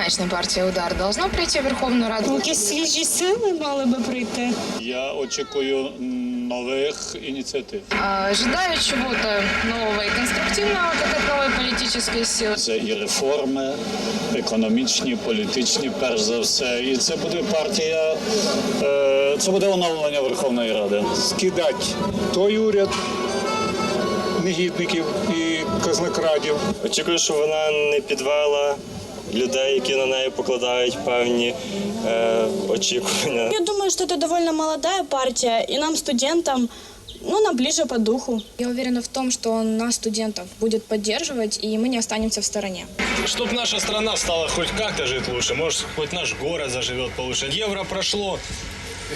однозначно партия «Удар» должна прийти в Верховную Раду. Якісь свіжі сили мали би прийти. Я очікую нових ініціатив. А, Ожидаю чего-то нового и конструктивного, от новой политической. Це і реформи, економічні, політичні, перш за все. І це буде партія, е, це буде оновлення Верховної Ради. скидати той уряд негідників і казнокрадів. Очікую, що вона не підвела людей, які на неї покладають певні е, очікування. Я думаю, что это довольно молодая партия, и нам, студентам, ну, нам ближе по духу. Я уверена в том, что нас, студентов, будет поддерживать, и мы не останемся в стороне. Чтоб наша страна стала хоть как-то жить лучше, может, хоть наш город заживет получше. Евро прошло,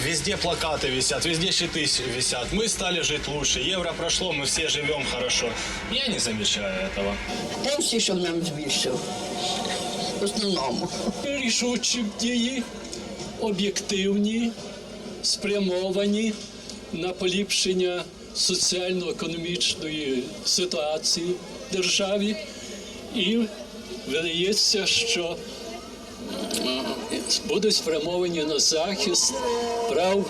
везде плакаты висят, везде щиты с- висят. Мы стали жить лучше. Евро прошло, мы все живем хорошо. Я не замечаю этого. Пенсії, щоб нам збільшив. Основному. рішучі дії, об'єктивні, спрямовані на поліпшення соціально-економічної ситуації в державі. І видається, що е, будуть спрямовані на захист прав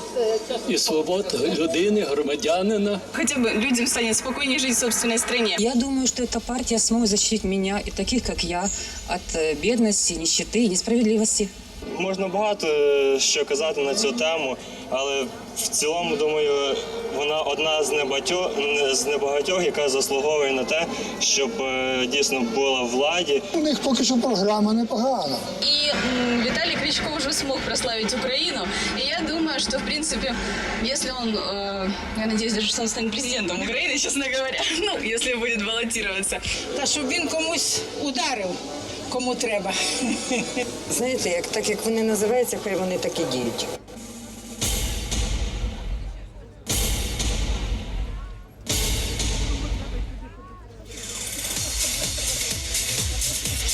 і свобод людини, громадянина. Хотя бы людям станет спокойнее жить в собственной стране. Я думаю, что эта партия сможет защитить меня и таких, как я, от э, бедности, нищеты и несправедливости. Можна багато е, що казати на цю тему, але в цілому, думаю, вона одна з небагатьох, з небагатьох, яка заслуговує на те, щоб е, дійсно була владі. У них поки що програма непогана. И м, Виталий Кличко уже смог прославить Украину. И я думаю, что, в принципе, если он, э, я надеюсь, даже что он станет президентом Украины, честно говоря, ну, если будет баллотироваться, Та щоб він комусь ударив, кому треба. Знаєте, як так як вони називаються, хай вони так і діють.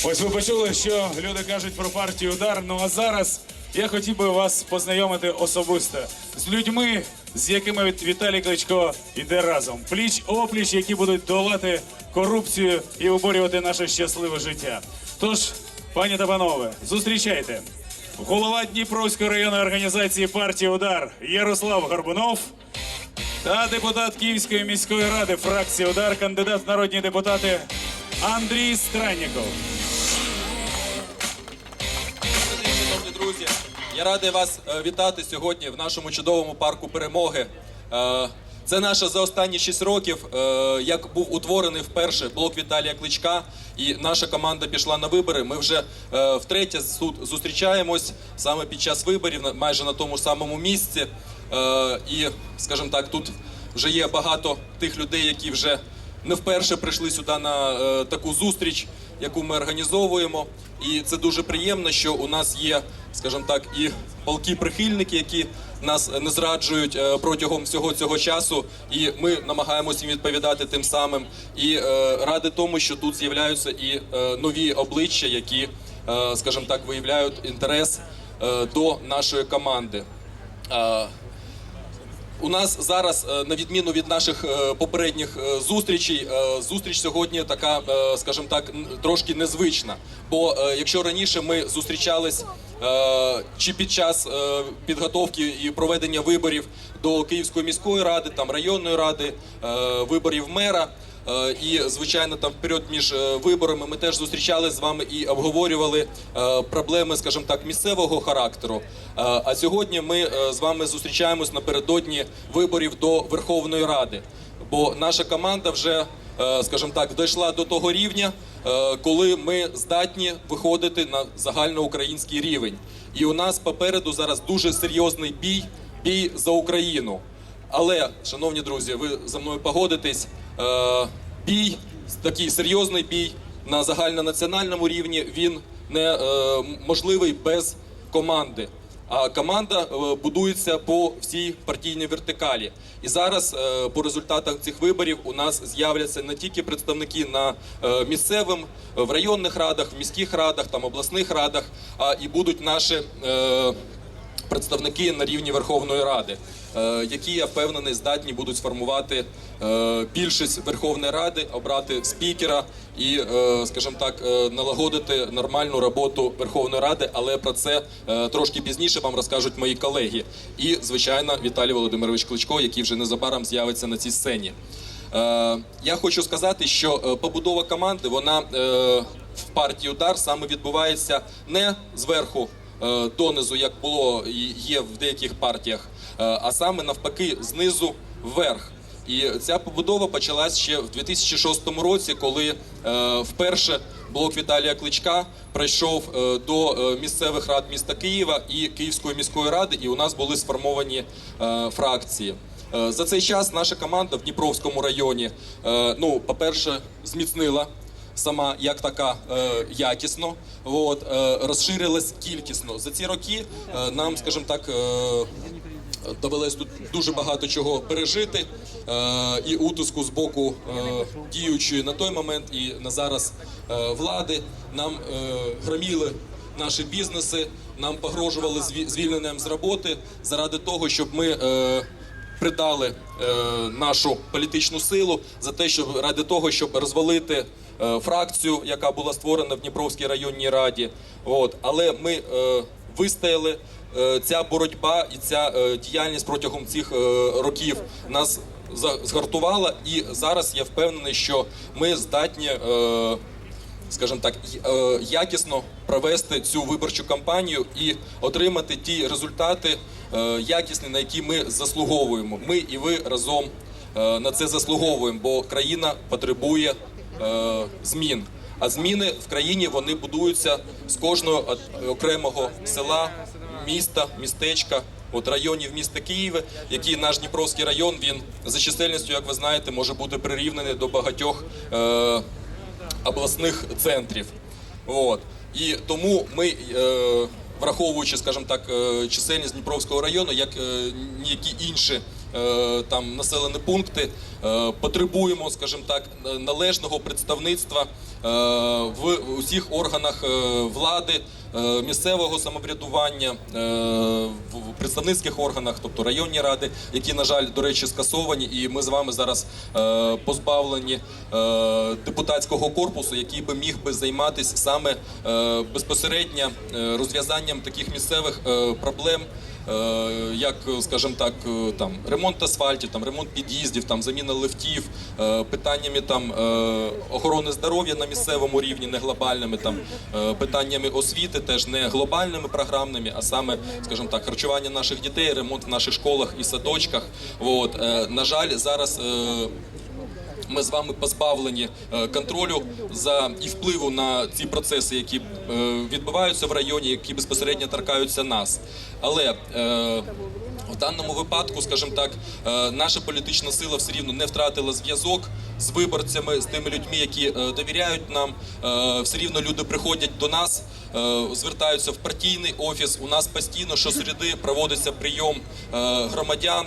Ось ви почули, що люди кажуть про партію удар. Ну а зараз я хотів би вас познайомити особисто з людьми, з якими Віталій Кличко йде разом. Пліч опліч, які будуть долати корупцію і виборювати наше щасливе життя. Тож, пані та панове, зустрічайте. Голова Дніпровської районної організації партії Удар Ярослав Горбунов та депутат Київської міської ради фракції Удар, кандидат в народні депутати Андрій Странніков. Друзі, я радий вас е, вітати сьогодні в нашому чудовому парку перемоги. Е, Це наше за останні 6 років, е, як був утворений вперше блок Віталія Кличка, і наша команда пішла на вибори. Ми вже втретє тут зустрічаємось саме під час виборів, майже на тому самому місці. І, скажімо так, тут вже є багато тих людей, які вже не вперше прийшли сюди на таку зустріч, яку ми організовуємо. І це дуже приємно, що у нас є, скажімо так, і полки прихильники, які нас не зраджують е, протягом всього цього часу, і ми намагаємося їм відповідати тим самим. І е, ради тому, що тут з'являються і е, нові обличчя, які, скажімо так, виявляють інтерес до нашої команди. У нас зараз, е, на відміну від наших е, попередніх е, зустрічей, зустріч сьогодні така, скажімо так, трошки незвична. Бо якщо раніше ми зустрічались чи під час підготовки і проведення виборів до Київської міської ради, там районної ради, виборів мера. Е, І звичайно, там вперед між е, виборами ми теж зустрічалися з вами і обговорювали е, проблеми, скажімо так, місцевого характеру. А сьогодні ми з вами зустрічаємось напередодні виборів до Верховної Ради. Бо наша команда вже, скажімо так, дійшла до того рівня, коли ми здатні виходити на загальноукраїнський рівень. І у нас попереду зараз дуже серйозний бій, бій за Україну. Але, шановні друзі, ви за мною погодитесь. Е, бій, такий серйозний бій на загальнонаціональному рівні, він не е, можливий без команди. А команда е, будується по всій партійній вертикалі. І зараз по результатах цих виборів у нас з'являться не тільки представники на місцевим, в районних радах, в міських радах, там обласних радах, а і будуть наші. представники на рівні Верховної Ради. Е, які я впевнений здатні будуть сформувати е, більшість Верховної Ради, обрати спікера і, е, скажімо так, налагодити нормальну роботу Верховної Ради. Але про це трошки пізніше вам розкажуть мої колеги. І, звичайно, Віталій Володимирович Кличко, який вже незабаром з'явиться на цій сцені. Я хочу сказати, що побудова команди вона в партії удар саме відбувається не зверху донизу, як було є в деяких партіях, е, а саме навпаки знизу вверх. І ця побудова почалась ще в 2006 році, коли е, вперше блок Віталія Кличка прийшов е, до е, місцевих рад міста Києва і Київської міської ради, і у нас були сформовані е, фракції. Е, За цей час наша команда в Дніпровському районі, е, ну, по-перше, зміцнила сама як така е, якісно, от, е, розширилась кількісно. За ці роки е, нам, скажімо так, е, довелось тут дуже багато чого пережити. Е, і утиску з боку е, діючої на той момент і на зараз е, влади. Нам е, громіли наші бізнеси, нам погрожували зві- звільненням з роботи заради того, щоб ми. Е, придали е, нашу політичну силу за те, щоб ради того, щоб розвалити фракцію, яка була створена в Дніпровській районній раді. От але ми е, вистояли. Е, Ця боротьба і ця е, діяльність протягом цих е, років нас згартувала, і зараз я впевнений, що ми здатні. е, скажімо так, е, якісно провести цю виборчу кампанію і отримати ті результати е, якісні, на які ми заслуговуємо. Ми і ви разом е, на це заслуговуємо, бо країна потребує е, змін. А зміни в країні вони будуються з кожного окремого села, міста, містечка. От районів міста Києва, який наш Дніпровський район, він за чисельністю, як ви знаєте, може бути прирівнений до багатьох е, обласних центрів. От. І тому ми, е, враховуючи, скажімо так, е, чисельність Дніпровського району, як е, ніякі інші там населені пункти, е, потребуємо, скажімо так, належного представництва е, в усіх органах е, влади, е, місцевого самоврядування, е, в представницьких органах, тобто районні ради, які, на жаль, до речі, скасовані, і ми з вами зараз е, позбавлені е, депутатського корпусу, який би міг би займатися саме е, безпосередньо е, розв'язанням таких місцевих е, проблем. Е, Як, скажімо так, е, там ремонт асфальтів, там ремонт під'їздів, там заміна лифтів, е, питаннями там е, охорони здоров'я на місцевому рівні, не глобальними, там е, питаннями освіти, теж не глобальними програмними, а саме, скажімо так, харчування наших дітей, ремонт в наших школах і садочках. От е, на жаль, зараз. Ми з вами позбавлені е, контролю за і впливу на ці процеси, які е, відбуваються в районі, які безпосередньо торкаються нас. Але е, в даному випадку, скажімо так, наша політична сила все рівно не втратила зв'язок з виборцями, з тими людьми, які довіряють нам. Все рівно люди приходять до нас, звертаються в партійний офіс. У нас постійно щосереди проводиться прийом громадян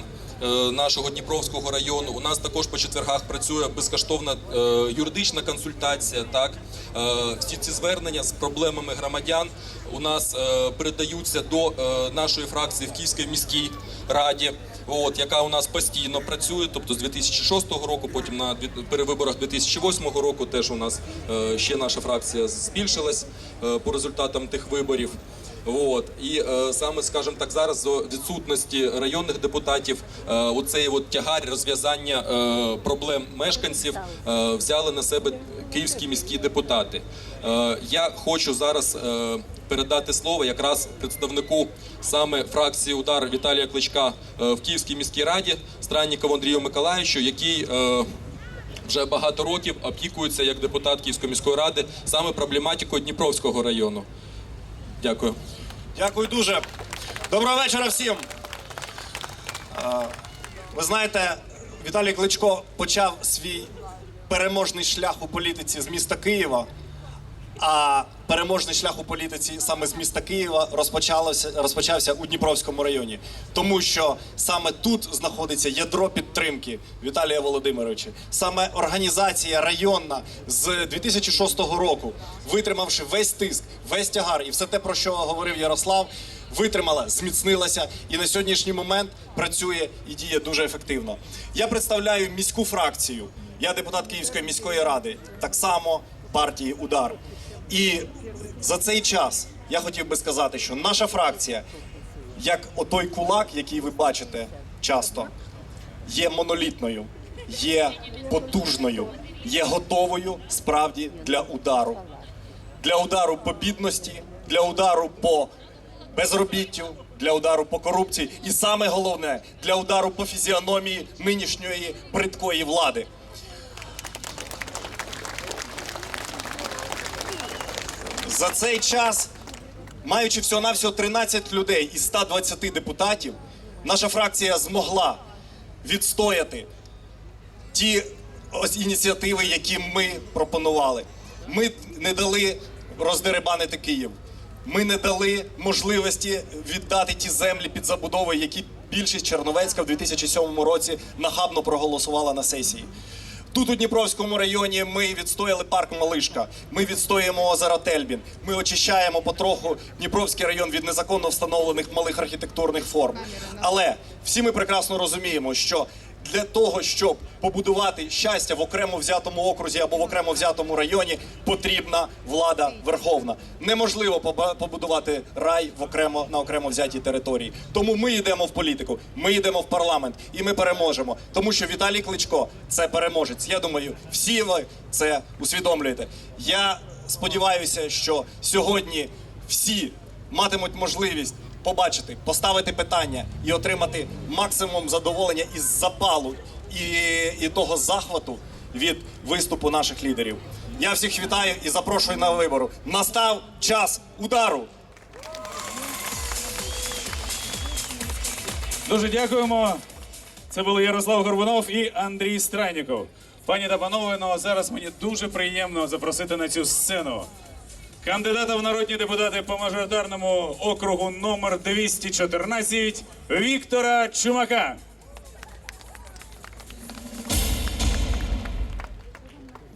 нашого Дніпровського району. У нас також по четвергах працює безкоштовна е, юридична консультація. Так Е, всі ці звернення з проблемами громадян у нас е, передаються до е, нашої фракції в Київській міській раді. От яка у нас постійно працює, тобто з 2006 року, потім на перевиборах 2008 року теж у нас е, ще наша фракція збільшилась е, по результатам тих виборів. От і е, саме, скажімо так, зараз з відсутності районних депутатів, е, оцей от тягар розв'язання е, проблем мешканців е, взяли на себе київські міські депутати. Е, я хочу зараз е, передати слово якраз представнику саме фракції удар Віталія Кличка е, в Київській міській раді Страннікову Андрію Миколаївичу, який е, вже багато років опікується як депутат Київської міської ради саме проблематикою Дніпровського району. Дякую. Дякую дуже. Доброго вечора всім. Ви знаєте, Віталій Кличко почав свій переможний шлях у політиці з міста Києва. А переможний шлях у політиці саме з міста Києва розпочалося розпочався у Дніпровському районі, тому що саме тут знаходиться ядро підтримки Віталія Володимировича. Саме організація районна з 2006 року, витримавши весь тиск, весь тягар і все те, про що говорив Ярослав, витримала, зміцнилася і на сьогоднішній момент працює і діє дуже ефективно. Я представляю міську фракцію. Я депутат Київської міської ради, так само партії Удар. І за цей час я хотів би сказати, що наша фракція, як отой кулак, який ви бачите часто, є монолітною, є потужною, є готовою справді для удару. Для удару по бідності, для удару по безробіттю, для удару по корупції, і саме головне для удару по фізіономії нинішньої бридкої влади. За цей час, маючи всього-навсього 13 людей із 120 депутатів, наша фракція змогла відстояти ті ось ініціативи, які ми пропонували. Ми не дали роздеребанити Київ. Ми не дали можливості віддати ті землі під забудови, які більшість Черновецька в 2007 році нахабно проголосувала на сесії. Тут у Дніпровському районі ми відстояли парк Малишка. Ми відстоюємо озеро Тельбін. Ми очищаємо потроху Дніпровський район від незаконно встановлених малих архітектурних форм. Але всі ми прекрасно розуміємо, що для того, щоб побудувати щастя в окремо взятому окрузі або в окремо взятому районі, потрібна влада верховна. Неможливо побудувати рай в окремо на окремо взятій території. Тому ми йдемо в політику, ми йдемо в парламент і ми переможемо. Тому що Віталій Кличко це переможець. Я думаю, всі ви це усвідомлюєте. Я сподіваюся, що сьогодні всі матимуть можливість побачити, поставити питання і отримати максимум задоволення із запалу і, і того захвату від виступу наших лідерів. Я всіх вітаю і запрошую на вибору. Настав час удару. Дуже дякуємо. Це були Ярослав Горбунов і Андрій Страніков. Пані та панове, ну а зараз мені дуже приємно запросити на цю сцену кандидата в народні депутати по мажоритарному округу номер 214 Віктора Чумака.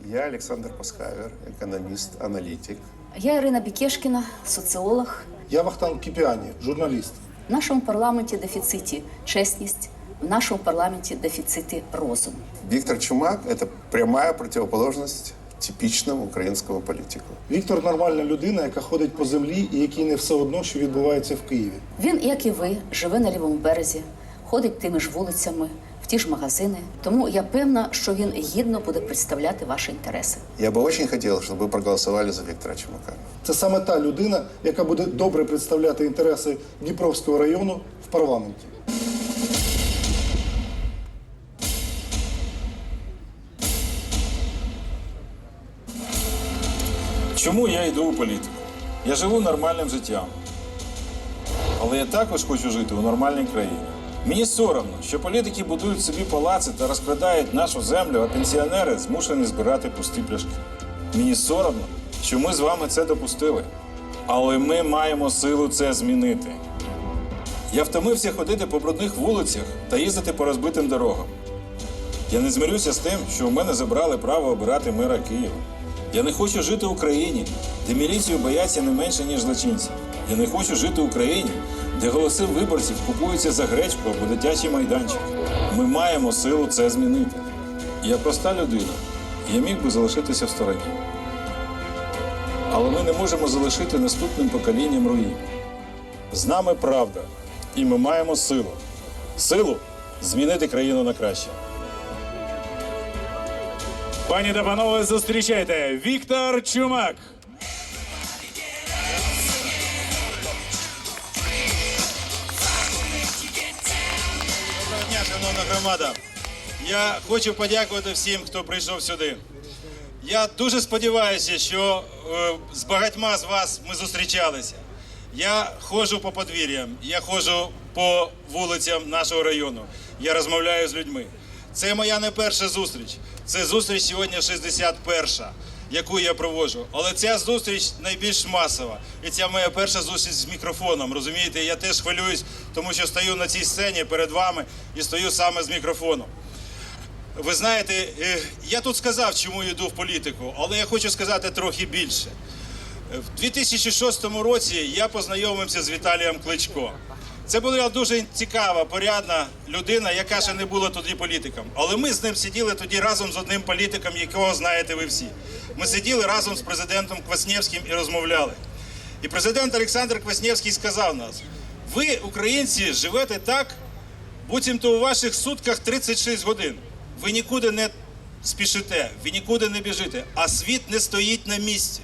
Я Александр Пасхавер, экономист, аналитик. Я Ірина Бікешкіна, соціолог. Я Вахтанг Кіпіані, журналіст. В нашому парламенті дефіциті чесність, в нашому парламенті дефіциті розум. Виктор Чумак – это прямая противоположность типичному українському політику. Віктор нормальна людина, яка ходить по землі і якій не все одно, що відбувається в Києві. Він, як і ви, живе на лівому березі, ходить тими ж вулицями, в ті ж магазини. Тому я певна, що він гідно буде представляти ваші інтереси. Я бы очень хотел, чтобы вы проголосовали за Виктора Чумака. Це саме та людина, яка буде добре представляти інтереси Дніпровського району в парламенті. Чому я йду у політику? Я живу нормальним життям. Але я також хочу жити у нормальній країні. Мені соромно, що політики будують собі палаци та розкрадають нашу землю, а пенсіонери змушені збирати пусті пляшки. Мені соромно, що ми з вами це допустили. Але ми маємо силу це змінити. Я втомився ходити по брудних вулицях та їздити по розбитим дорогам. Я не змирюся з тим, що у мене забрали право обирати мера Києва. Я не хочу жити в Україні, де міліцію бояться не менше, ніж злочинці. Я не хочу жити в Україні, де голоси виборців купуються за гречку або дитячий майданчик. Ми маємо силу це змінити. Я проста людина. Я міг би залишитися в стороні. Але ми не можемо залишити наступним поколінням руїн. З нами правда, і ми маємо силу. Силу змінити країну на краще. Пані та панове, зустрічайте Віктор Чумак. Доброго дня, шановна громада. Я хочу подякувати всім, хто прийшов сюди. Я дуже сподіваюся, що е, з багатьма з вас ми зустрічалися. Я ходжу по подвір'ям, я ходжу по вулицям нашого району. Я розмовляю з людьми. Це моя не перша зустріч. Це зустріч сьогодні 61-ша. яку я проводжу. Але ця зустріч найбільш масова. І ця моя перша зустріч з мікрофоном. Розумієте, я теж хвилююсь, тому що стою на цій сцені перед вами і стою саме з мікрофоном. Ви знаєте, е, я тут сказав, чому йду в політику, але я хочу сказати трохи більше. В 2006 році я познайомився з Віталієм Кличко. Це була дуже цікава, порядна людина, яка ще не була тоді політиком. Але ми з ним сиділи тоді разом з одним політиком, якого знаєте ви всі. Ми сиділи разом з президентом Кваснєвським і розмовляли. І президент Олександр Кваснєвський сказав нас: ви, українці, живете так, буцімто у ваших сутках 36 годин. Ви нікуди не спішите, ви нікуди не біжите, а світ не стоїть на місці.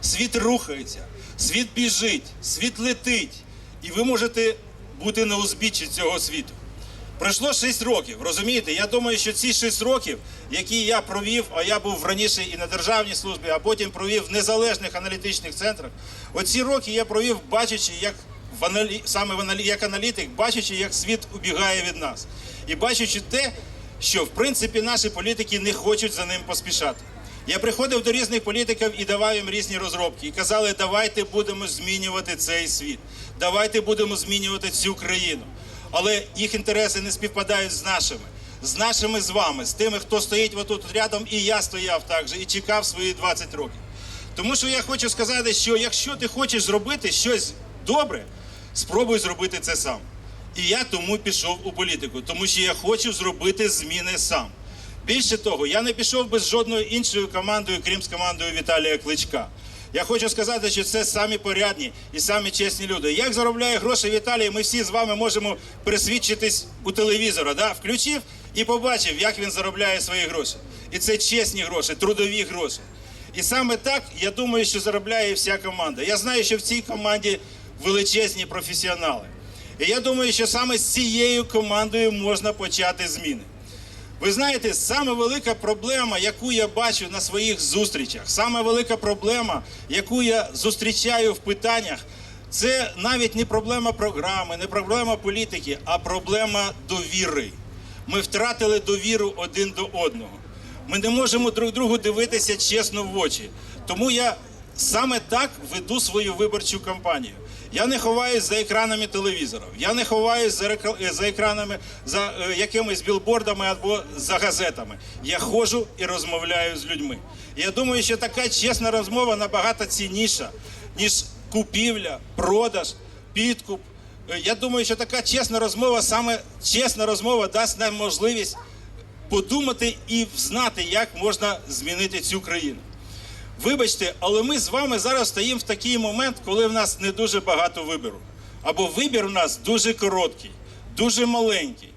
Світ рухається, світ біжить, світ летить, і ви можете бути на узбіччі цього світу. Пройшло 6 років, розумієте? Я думаю, що ці 6 років, які я провів, а я був раніше і на державній службі, а потім провів в незалежних аналітичних центрах. Оці роки я провів, бачачи, як в аналі... саме в аналі... як аналітик, бачачи, як світ убігає від нас, і бачачи те, що в принципі наші політики не хочуть за ним поспішати. Я приходив до різних політиків і давав їм різні розробки. І казали, давайте будемо змінювати цей світ, давайте будемо змінювати цю країну. Але їх інтереси не співпадають з нашими, з нашими з вами, з тими, хто стоїть отут рядом, і я стояв також і чекав свої 20 років. Тому що я хочу сказати, що якщо ти хочеш зробити щось добре, спробуй зробити це сам. І я тому пішов у політику, тому що я хочу зробити зміни сам. Більше того, я не пішов би з жодною іншою командою, крім з командою Віталія Кличка. Я хочу сказати, що це самі порядні і самі чесні люди. Як заробляє гроші Віталій, ми всі з вами можемо пересвідчитись у телевізора. Да? Включив і побачив, як він заробляє свої гроші. І це чесні гроші, трудові гроші. І саме так я думаю, що заробляє вся команда. Я знаю, що в цій команді величезні професіонали. І я думаю, що саме з цією командою можна почати зміни. Ви знаєте, саме велика проблема, яку я бачу на своїх зустрічах, саме велика проблема, яку я зустрічаю в питаннях, це навіть не проблема програми, не проблема політики, а проблема довіри. Ми втратили довіру один до одного. Ми не можемо друг другу дивитися чесно в очі. Тому я саме так веду свою виборчу кампанію. Я не ховаюсь за екранами телевізорів, я не ховаюсь за, рекла- за екранами за е, якимись білбордами або за газетами. Я ходжу і розмовляю з людьми. Я думаю, що така чесна розмова набагато цінніша, ніж купівля, продаж, підкуп. Е, Я думаю, що така чесна розмова, саме чесна розмова дасть нам можливість подумати і знати, як можна змінити цю країну. Вибачте, але ми з вами зараз стоїмо в такий момент, коли в нас не дуже багато вибору. Або вибір у нас дуже короткий, дуже маленький,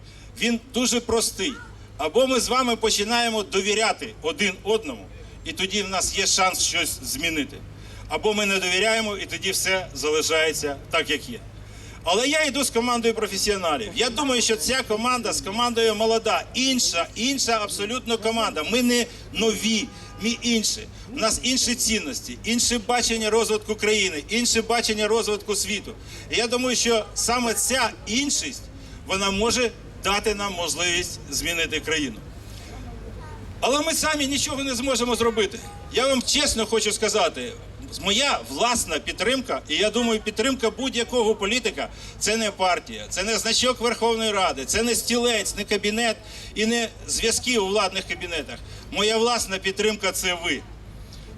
він дуже простий. Або ми з вами починаємо довіряти один одному, і тоді в нас є шанс щось змінити. Або ми не довіряємо, і тоді все залишається так, як є. Але я йду з командою професіоналів. Я думаю, що ця команда з командою молода, інша, інша абсолютно команда. Ми не нові, ми інші. У нас інші цінності, інше бачення розвитку країни, інше бачення розвитку світу. І я думаю, що саме ця іншість вона може дати нам можливість змінити країну. Але ми самі нічого не зможемо зробити. Я вам чесно хочу сказати, моя власна підтримка, і я думаю, підтримка будь-якого політика це не партія, це не значок Верховної Ради, це не стілець, не кабінет і не зв'язки у владних кабінетах. Моя власна підтримка це ви.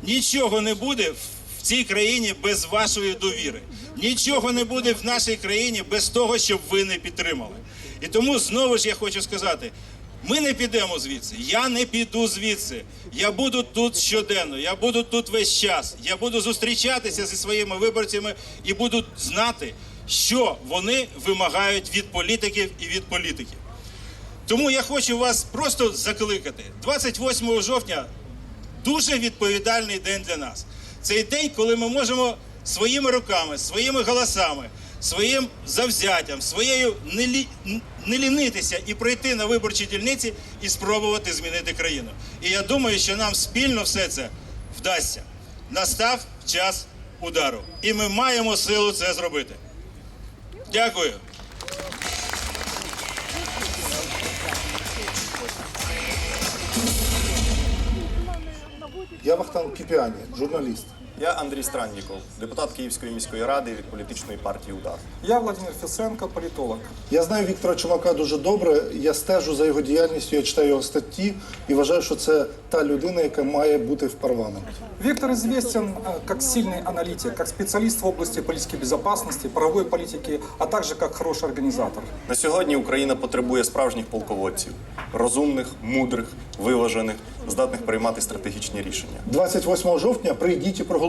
Нічого не буде в цій країні без вашої довіри. Нічого не буде в нашій країні без того, щоб ви не підтримали. І тому знову ж я хочу сказати: ми не підемо звідси. Я не піду звідси. Я буду тут щоденно. Я буду тут весь час. Я буду зустрічатися зі своїми виборцями і буду знати, що вони вимагають від політиків і від політиків. Тому я хочу вас просто закликати 28 жовтня дуже відповідальний день для нас. Цей день, коли ми можемо своїми руками, своїми голосами, своїм завзяттям, своєю не, лі... не лінитися і прийти на виборчі дільниці і спробувати змінити країну. І я думаю, що нам спільно все це вдасться. Настав час удару, і ми маємо силу це зробити. Дякую. Я Вахтан Кіпіані, журналіст. Я Андрій Странніков, депутат Київської міської ради від політичної партії Удар. Я Владимир Фисенко, політолог. Я знаю Віктора Чумака дуже добре. Я стежу за його діяльністю, я читаю його статті і вважаю, що це та людина, яка має бути в парламенті. Виктор известен э, как сильный аналитик, как специалист в области политики безопасности, правовой политики, а также как хороший организатор. На сьогодні Україна потребує справжніх полководців, розумних, мудрих, виважених, здатних приймати стратегічні рішення. 28 жовтня прийдіть і проголосуйте.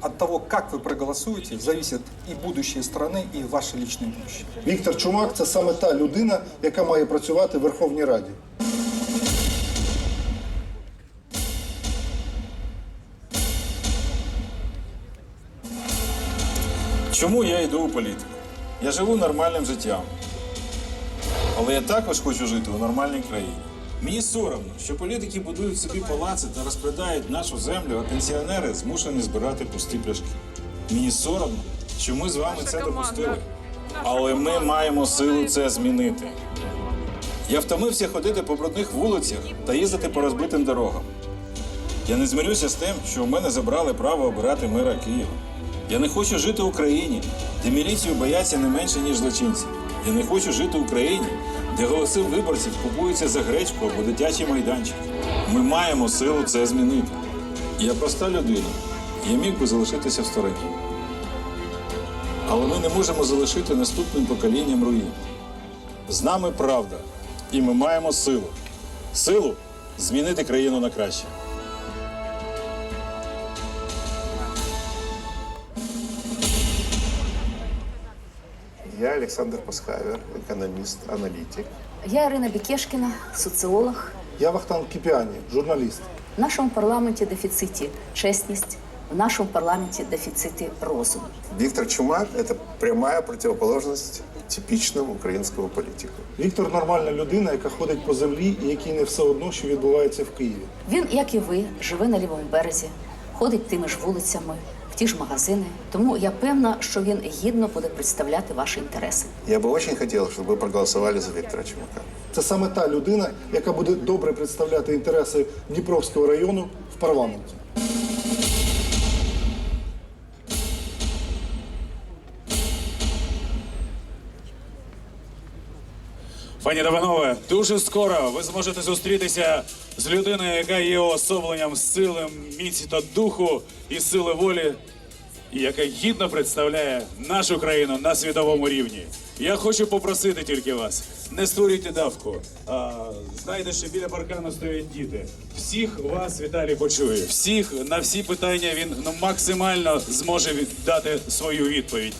От того, как вы проголосуете, зависит и будущее страны, и ваше личное будущее. Віктор Чумак це саме та людина, яка має працювати в Верховній Раді. Чому я йду у політику? Я живу нормальним життям. Але я також хочу жити у нормальній країні. Мені соромно, що політики будують собі палаци та розкрадають нашу землю, а пенсіонери змушені збирати пусті пляшки. Мені соромно, що ми з вами це допустили. Але ми маємо силу це змінити. Я втомився ходити по брудних вулицях та їздити по розбитим дорогам. Я не змирюся з тим, що у мене забрали право обирати мера Києва. Я не хочу жити в Україні, де міліцію бояться не менше, ніж злочинці. Я не хочу жити в Україні, де голоси виборців купуються за гречку або дитячий майданчик. Ми маємо силу це змінити. Я проста людина. Я міг би залишитися в стороні. Але ми не можемо залишити наступним поколінням руїн. З нами правда, і ми маємо силу. Силу змінити країну на краще. Я Александр Пасхавер, экономист, аналитик. Я Ірина Бікешкіна, соціолог. Я Вахтан Кіпіані, журналіст. В нашому парламенті дефіциті чесність, в нашому парламенті дефіциті розум. Виктор Чумак – это прямая противоположность типичному украинскому политику. Віктор нормальна людина, яка ходить по землі і якій не все одно, що відбувається в Києві. Він, як і ви, живе на лівому березі, ходить тими ж вулицями, ті ж магазини. Тому я певна, що він гідно буде представляти ваші інтереси. Я бы очень хотел, чтобы вы проголосовали за Виктора Чумака. Це саме та людина, яка буде добре представляти інтереси Дніпровського району в парламенті. Пані Даванове, дуже скоро ви зможете зустрітися з людиною, яка є особленням сили, міці та духу і сили волі, і яка гідно представляє нашу країну на світовому рівні. Я хочу попросити тільки вас, не створюйте давку. А, знайте, що біля паркану стоять діти. Всіх вас Віталій почує. Всіх на всі питання він ну, максимально зможе дати свою відповідь.